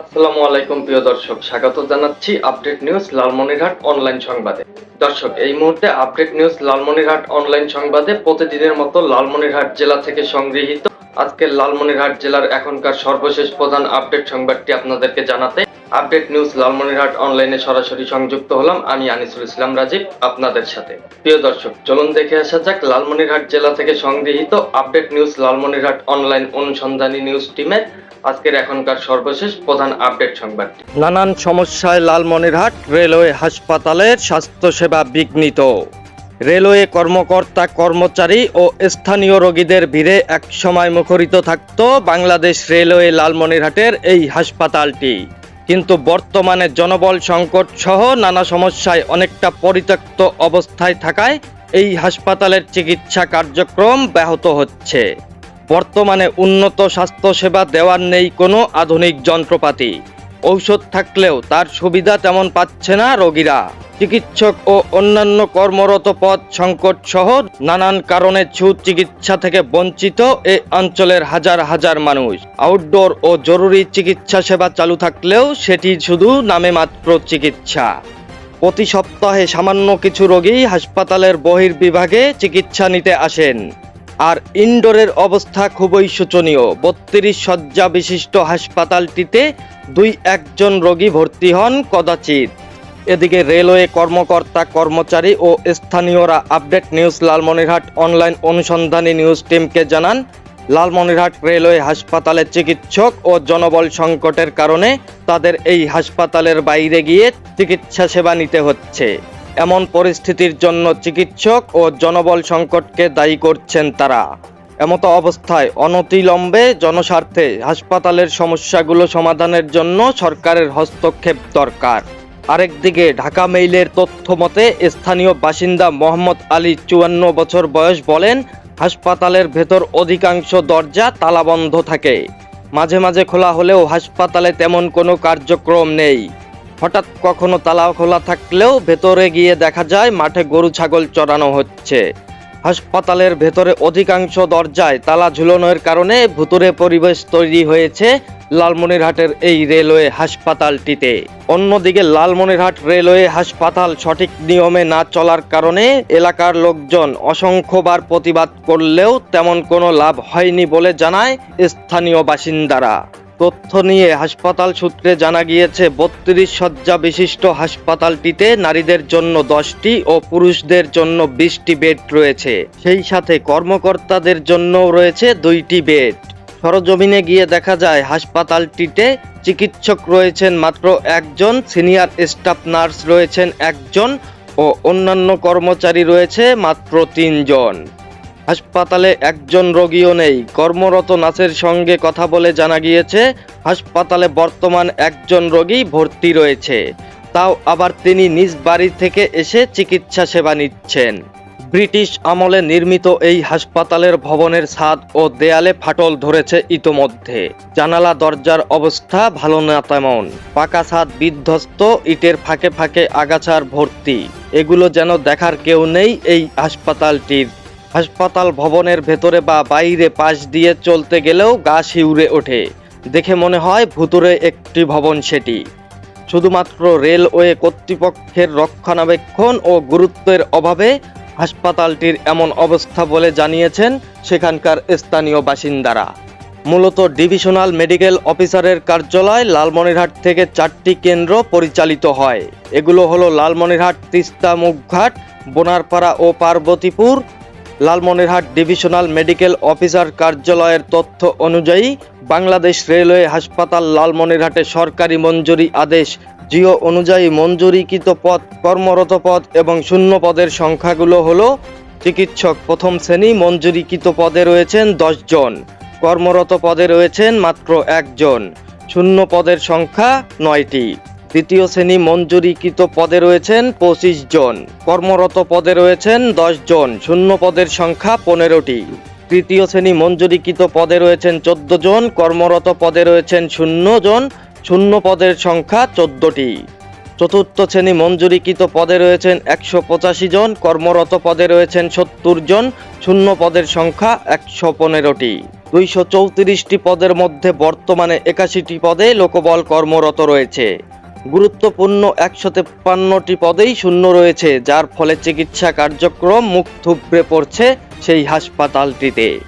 আসসালামু আলাইকুম, প্রিয় দর্শক। স্বাগত জানাচ্ছি আপডেট নিউজ লালমনিরহাট অনলাইন সংবাদে। দর্শক, এই মুহূর্তে আপডেট নিউজ লালমনিরহাট অনলাইন সংবাদে প্রতিদিনের মতো লালমনিরহাট জেলা থেকে সংগৃহীত আজকের লালমনিরহাট জেলার এখনকার সর্বশেষ প্রধান আপডেট সংবাদটি আপনাদেরকে জানাতে আপডেট নিউজ লালমনিরহাট অনলাইনে সরাসরি সংযুক্ত হলাম আমি আনিসুল ইসলাম রাজীব আপনাদের সাথে। প্রিয় দর্শক, চলুন দেখে আসা যাক লালমনিরহাট জেলা থেকে সংগৃহীত আপডেট নিউজ লালমনিরহাট অনলাইন অনুসন্ধানী নিউজ টিমের আজকের এখনকার সর্বশেষ প্রধান আপডেট সংবাদটি। নানান সমস্যায় লালমনিরহাট রেলওয়ে হাসপাতালের স্বাস্থ্যসেবা বিঘ্নিত। রেলওয়ে কর্মকর্তা, কর্মচারী ও স্থানীয় রোগীদের ভিড়ে একসময় মুখরিত থাকত বাংলাদেশ রেলওয়ে লালমনিরহাটের এই হাসপাতালটি। কিন্তু বর্তমানে জনবল সংকট সহ নানা সমস্যায় অনেকটা পরিত্যক্ত অবস্থায় থাকায় এই হাসপাতালের চিকিৎসা কার্যক্রম ব্যাহত হচ্ছে। বর্তমানে উন্নত স্বাস্থ্যসেবা দেওয়ার নেই কোনো আধুনিক যন্ত্রপাতি। ঔষধ থাকলেও তার সুবিধা তেমন পাচ্ছে না রোগীরা। চিকিৎসক ও অন্যান্য কর্মরত পদ সংকট সহ নানান কারণে সুচিকিৎসা থেকে বঞ্চিত এ অঞ্চলের হাজার হাজার মানুষ। আউটডোর ও জরুরি চিকিৎসা সেবা চালু থাকলেও সেটি শুধু নামে মাত্র চিকিৎসা। প্রতি সপ্তাহে সামান্য কিছু রোগী হাসপাতালের বহির্বিভাগে চিকিৎসা নিতে আসেন। আর ইনডোরের অবস্থা খুবই শোচনীয়। বত্রিশ শয্যা বিশিষ্ট হাসপাতালটিতে দুই একজন রোগী ভর্তি হন কদাচিৎ। এদিকে রেলওয়ে কর্মকর্তা, কর্মচারী ও স্থানীয়রা আপডেট নিউজ লালমনিরহাট অনলাইন অনুসন্ধানী নিউজ টিমকে জানান, লালমনিরহাট রেলওয়ে হাসপাতালে চিকিৎসক ও জনবল সংকটের কারণে তাদের এই হাসপাতালের বাইরে গিয়ে চিকিৎসা সেবা নিতে হচ্ছে। এমন পরিস্থিতির জন্য চিকিৎসক ও জনবল সংকটকে দায়ী করছেন তারা। এমতো অবস্থায় অনতিলম্বে জনস্বার্থে হাসপাতালের সমস্যাগুলো সমাধানের জন্য সরকারের হস্তক্ষেপ দরকার। আরেকদিকে ঢাকা মেইলের তথ্য মতে, স্থানীয় বাসিন্দা মোহাম্মদ আলী চুয়ান্ন বছর বয়স বলেন, হাসপাতালের ভেতর অধিকাংশ দরজা তালাবন্ধ থাকে। মাঝে মাঝে খোলা হলেও হাসপাতালে তেমন কোনো কার্যক্রম নেই। হঠাৎ কখনো তালা খোলা থাকলেও ভেতরে গিয়ে দেখা যায় মাঠে গরু ছাগল চড়ানো হচ্ছে। হাসপাতালের ভেতরে অধিকাংশ দরজায় তালা ঝুলানোর কারণে ভুতুরে পরিবেশ তৈরি হয়েছে লালমনিরহাটের এই রেলওয়ে হাসপাতালটিতে। অন্যদিকে লালমনিরহাট রেলওয়ে হাসপাতাল সঠিক নিয়মে না চলার কারণে এলাকার লোকজন অসংখ্যবার প্রতিবাদ করলেও তেমন কোনো লাভ হয়নি বলে জানায় স্থানীয় বাসিন্দারা। তথ্য নিয়ে হাসপাতাল সূত্রে জানা গিয়েছে, বত্রিশ শয্যা বিশিষ্ট হাসপাতালটিতে নারীদের জন্য দশটি ও পুরুষদের জন্য বিশটি বেড রয়েছে। সেই সাথে কর্মকর্তাদের জন্যও রয়েছে দুইটি বেড। সরজমিনে গিয়ে দেখা যায়, হাসপাতালটিতে চিকিৎসক রয়েছেন মাত্র একজন, সিনিয়র স্টাফ নার্স রয়েছেন একজন ও অন্যান্য কর্মচারী রয়েছে মাত্র তিনজন। হাসপাতালে একজন রোগীও নেই। কর্মরত নার্সের সঙ্গে কথা বলে জানা গিয়েছে, হাসপাতালে বর্তমান একজন রোগী ভর্তি রয়েছে। তাও আবার তিনি নিজ বাড়ি থেকে এসে চিকিৎসা সেবা নিচ্ছেন। ব্রিটিশ আমলে নির্মিত এই হাসপাতালের ভবনের ছাদ ও দেয়ালে ফাটল ধরেছে ইতোমধ্যে। জানালা দরজার অবস্থা ভালো না তেমন। পাকা ছাদ বিধ্বস্ত, ইটের ফাঁকে ফাঁকে আগাছার ভর্তি। এগুলো যেন দেখার কেউ নেই এই হাসপাতালটির। হাসপাতাল ভবনের ভেতরে বা বাইরে পাশ দিয়ে চলতে গেলেও গা শিউরে ওঠে। দেখে মনে হয় ভুতুরে একটি ভবন সেটি। শুধুমাত্র রেলওয়ে কর্তৃপক্ষের রক্ষণাবেক্ষণ ও গুরুত্বের অভাবে হাসপাতালটির এমন অবস্থা বলে জানিয়েছেন সেখানকার স্থানীয় বাসিন্দারা। মূলত ডিভিশনাল মেডিকেল অফিসারের কার্যালয় লালমনিরহাট থেকে চারটি কেন্দ্র পরিচালিত হয়। এগুলো হলো লালমনিরহাট, তিস্তা, মুখঘাট, বোনারপাড়া ও Parbatipur Lalmonirhat divisional medical officer কার্যালয়ের তথ্য অনুযায়ী বাংলাদেশ রেলওয়ে হাসপাতাল লালমনিরহাটে সরকারি মঞ্জুরি আদেশ। জিও অনুযায়ী মঞ্জুরিকৃত পদ, কর্মরত পদ এবং শূন্য পদের সংখ্যাগুলো হলো, চিকিৎসক প্রথম শ্রেণি মঞ্জুরিকৃত পদে রয়েছেন জন, কর্মরত পদে রয়েছেন মাত্র একজন শূন্য পদের সংখ্যা নয়টি। দ্বিতীয় শ্রেণি মঞ্জুরিকৃত পদে রয়েছেন পঁচিশ জন। কর্মরত পদে রয়েছেন দশ জন। শূন্য পদের সংখ্যা পনেরোটি। তৃতীয় শ্রেণি মঞ্জুরিকৃত পদে রয়েছেন চোদ্দ জন। কর্মরত পদে রয়েছেন শূন্য জন। শূন্য পদের সংখ্যা চোদ্দটি। চতুর্থ শ্রেণি মঞ্জুরিকৃত পদে রয়েছেন একশো পঁচাশি জন। কর্মরত পদে রয়েছেন সত্তর জন। শূন্য পদের সংখ্যা একশো পনেরোটি। দুইশো চৌত্রিশটি পদের মধ্যে বর্তমানে একাশিটি পদে লোকবল কর্মরত রয়েছে। গুরুত্বপূর্ণ একশো তেপ্পান্নটি পদেই শূন্য রয়েছে, যার ফলে চিকিৎসা কার্যক্রম মুখ থুবড়ে পড়ছে সেই হাসপাতালটিতে।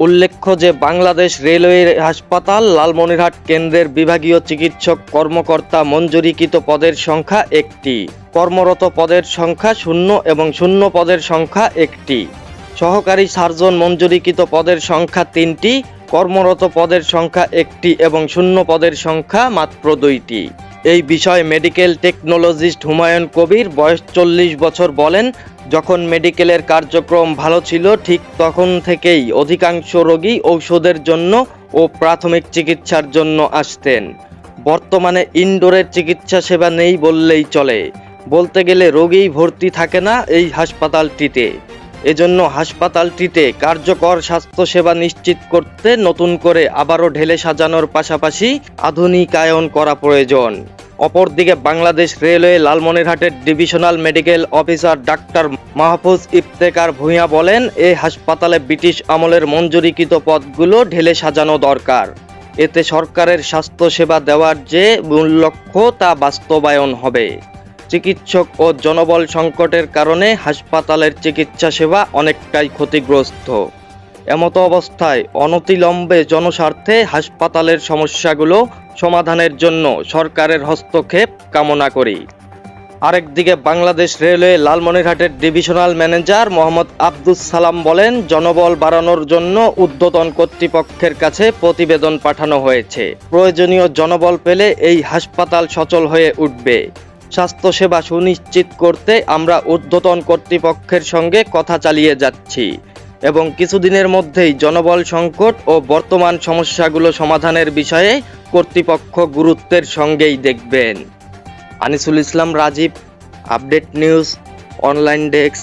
উল্লেখ্য যে বাংলাদেশ রেলওয়ে হাসপাতাল লালমনিরহাট কেন্দ্রের বিভাগীয় চিকিৎসক কর্মকর্তা মঞ্জুরিকৃত পদের সংখ্যা একটি। কর্মরত পদের সংখ্যা শূন্য এবং শূন্য পদের সংখ্যা একটি। সহকারী সার্জন মঞ্জুরিকৃত পদের সংখ্যা তিনটি, কর্মরত পদের সংখ্যা একটি এবং শূন্য পদের সংখ্যা মাত্র দুইটি। এই বিষয়ে মেডিকেল টেকনোলজিস্ট হুমায়ুন কবির বয়স চল্লিশ বছর বলেন, যখন মেডিকেলের কার্যক্রম ভালো ছিল, ঠিক তখন থেকেই অধিকাংশ রোগী ঔষধের জন্য ও প্রাথমিক চিকিৎসার জন্য আসতেন। বর্তমানে ইনডোরের চিকিৎসা সেবা নেই বললেই চলে। বলতে গেলে রোগী ভর্তি থাকে না এই হাসপাতালটিতে। এজন্য হাসপাতালটিতে কার্যকর স্বাস্থ্যসেবা নিশ্চিত করতে নতুন করে আবারও ঢেলে সাজানোর পাশাপাশি আধুনিকায়ন করা প্রয়োজন। অপরদিকে বাংলাদেশ রেলওয়ে লালমনিরহাটের divisional medical officer doctor Mahfuz Iftekhar Bhuiyan বলেন এই হাসপাতালে ব্রিটিশ আমলের মঞ্জুরিকৃত পদগুলো ঢেলে সাজানো দরকার। এতে সরকারের স্বাস্থ্যসেবা দেওয়ার যে মূল লক্ষ্য তা বাস্তবায়ন হবে। চিকিৎসক ও জনবল সংকটের কারণে হাসপাতালের চিকিৎসা সেবা অনেকটাই ক্ষতিগ্রস্ত। এমত অবস্থায় অনতিলম্বে জনস্বার্থে হাসপাতালের সমস্যাগুলো সমাধানের জন্য সরকারের হস্তক্ষেপ কামনা করি। আরেকদিকে বাংলাদেশ রেলওয়ে লালমনিরহাটের ডিভিশনাল ম্যানেজার মোহাম্মদ আব্দুস সালাম বলেন, জনবল বাড়ানোর জন্য ঊর্ধ্বতন কর্তৃপক্ষের কাছে প্রতিবেদন পাঠানো হয়েছে। প্রয়োজনীয় জনবল পেলে এই হাসপাতাল সচল হয়ে উঠবে। স্বাস্থ্যসেবা সুনিশ্চিত করতে আমরা ঊর্ধ্বতন কর্তৃপক্ষের সঙ্গে কথা চালিয়ে যাচ্ছি এবং কিছুদিনের মধ্যেই জনবল সংকট ও বর্তমান সমস্যাগুলো সমাধানের বিষয়ে কর্তৃপক্ষ গুরুত্বের সঙ্গেই দেখবেন। Anisul Islam Rajib, update news, online desk.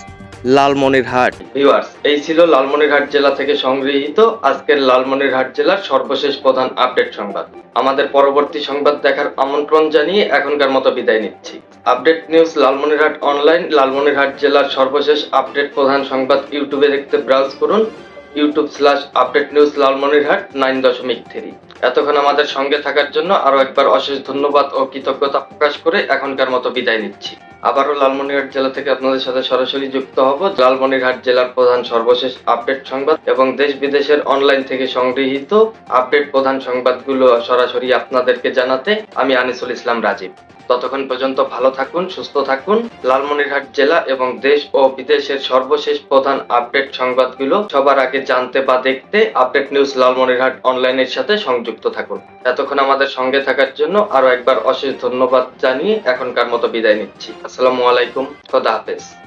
Lalmonirhat. Viewers এই ছিল লালমনিরহাট জেলা থেকে সংগৃহীত আজকের লালমনিরহাট জেলার সর্বশেষ প্রধান আপডেট সংবাদ। আমাদের পরবর্তী সংবাদ দেখার আমন্ত্রণ জানিয়ে এখনকার মতো বিদায় নিচ্ছি। Update news Lalmonirhat online, Lalmonirhat জেলার সর্বশেষ আপডেট প্রধান সংবাদ ইউটিউবে দেখতে ব্রাউজ করুন, YouTube slash update news Lalmonirhat nine দশমিক থ্রি এতক্ষণ আমাদের সঙ্গে থাকার জন্য আরও একবার অশেষ ধন্যবাদ ও কৃতজ্ঞতা প্রকাশ করে এখনকার মতো বিদায় নিচ্ছি। আবারও লালমনিরহাট জেলা থেকে আপনাদের সাথে সরাসরি যুক্ত হব। লালমনিরহাট জেলার প্রধান সর্বশেষ আপডেট সংবাদ এবং দেশ বিদেশের অনলাইন থেকে সংগৃহীত আপডেট প্রধান সংবাদগুলো সরাসরি আপনাদেরকে জানাতে আমি আনিসুল ইসলাম রাজীব। ততক্ষণ পর্যন্ত ভালো থাকুন, সুস্থ থাকুন। লালমনিরহাট জেলা এবং দেশ ও বিদেশের সর্বশেষ প্রধান আপডেট সংবাদগুলো সবার আগে জানতে বা দেখতে আপডেট নিউজ লালমনিরহাট অনলাইনের সাথে সংযুক্ত থাকুন। এতক্ষণ আমাদের সঙ্গে থাকার জন্য আরও একবার অশেষ ধন্যবাদ জানিয়ে এখনকার মতো বিদায় নিচ্ছি। আসসালামু আলাইকুম। খোদা হাফেজ।